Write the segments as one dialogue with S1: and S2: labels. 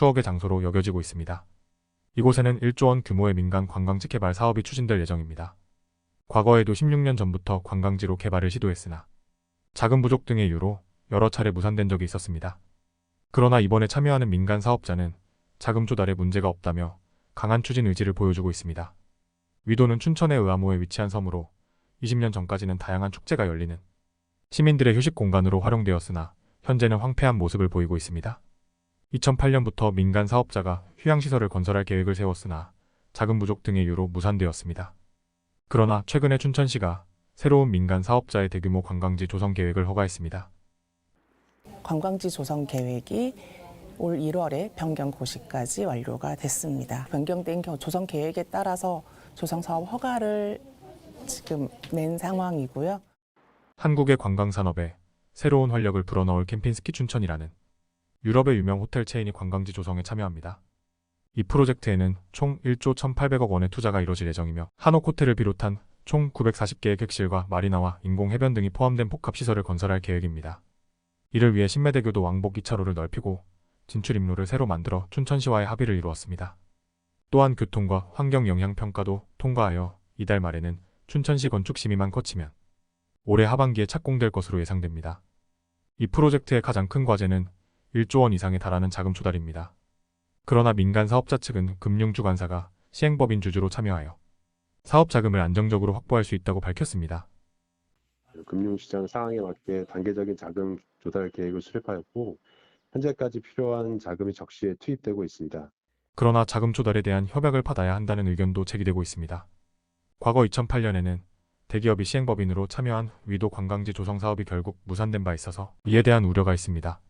S1: 추억의 장소로 여겨지고 있습니다. 이곳에는 1조 원 규모의 민간 관광지 개발 사업이 추진될 예정입니다. 과거에도 16년 전부터 관광지로 개발을 시도했으나 자금 부족 등의 이유로 여러 차례 무산된 적이 있었습니다. 그러나 이번에 참여하는 민간 사업자는 자금 조달에 문제가 없다며 강한 추진 의지를 보여주고 있습니다. 위도는 춘천의 의암호에 위치한 섬으로 20년 전까지는 다양한 축제가 열리는 시민들의 휴식 공간으로 활용되었으나 현재는 황폐한 모습을 보이고 있습니다. 2008년부터 민간 사업자가 휴양시설을 건설할 계획을 세웠으나 자금 부족 등의 이유로 무산되었습니다. 그러나 최근에 춘천시가 새로운 민간 사업자의 대규모 관광지 조성 계획을 허가했습니다.
S2: 관광지 조성 계획이 올 1월에 변경 고시까지 완료가 됐습니다. 변경된 겨- 조성 계획에 따라서 조성 사업 허가를 지금 낸 상황이고요.
S1: 한국의 관광 산업에 새로운 활력을 불어넣을 캠핑스키 춘천이라는 유럽의 유명 호텔 체인이 관광지 조성에 참여합니다. 이 프로젝트에는 총 1조 1,800억 원의 투자가 이뤄질 예정이며 한옥 호텔을 비롯한 총 940개의 객실과 마리나와 인공 해변 등이 포함된 복합 시설을 건설할 계획입니다. 이를 위해 신매대교도 왕복 2차로를 넓히고 진출 입로를 새로 만들어 춘천시와의 합의를 이루었습니다. 또한 교통과 환경 영향 평가도 통과하여 이달 말에는 춘천시 건축 심의만 거치면 올해 하반기에 착공될 것으로 예상됩니다. 이 프로젝트의 가장 큰 과제는 1조 원 이상에 달하는 자금 조달입니다. 그러나 민간 사업자 측은 금융주관사가 시행법인 주주로 참여하여 사업 자금을 안정적으로 확보할 수 있다고 밝혔습니다.
S3: 금융시장 상황에 맞게 단계적인 자금 조달 계획을 수립하였고 현재까지 필요한 자금이 적시에 투입되고 있습니다.
S1: 그러나 자금 조달에 대한 협약을 받아야 한다는 의견도 제기되고 있습니다. 과거 2008년에는 대기업이 시행법인으로 참여한 위도 관광지 조성 사업이 결국 무산된 바 있어서 이에 대한 우려가 있습니다.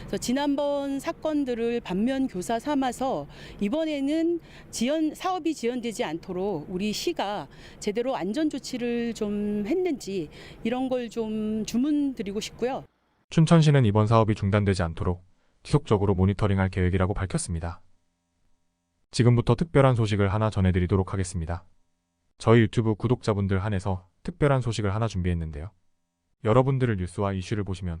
S4: 그래서 지난번 사건들을 반면 교사 삼아서 이번에는 지연 사업이 지연되지 않도록 우리 시가 제대로 안전 조치를 좀 했는지 이런 걸 좀 주문 드리고 싶고요.
S1: 춘천시는 이번 사업이 중단되지 않도록 지속적으로 모니터링할 계획이라고 밝혔습니다. 지금부터 특별한 소식을 하나 전해드리도록 하겠습니다. 저희 유튜브 구독자분들 한해서 특별한 소식을 하나 준비했는데요. 여러분들을 뉴스와 이슈를 보시면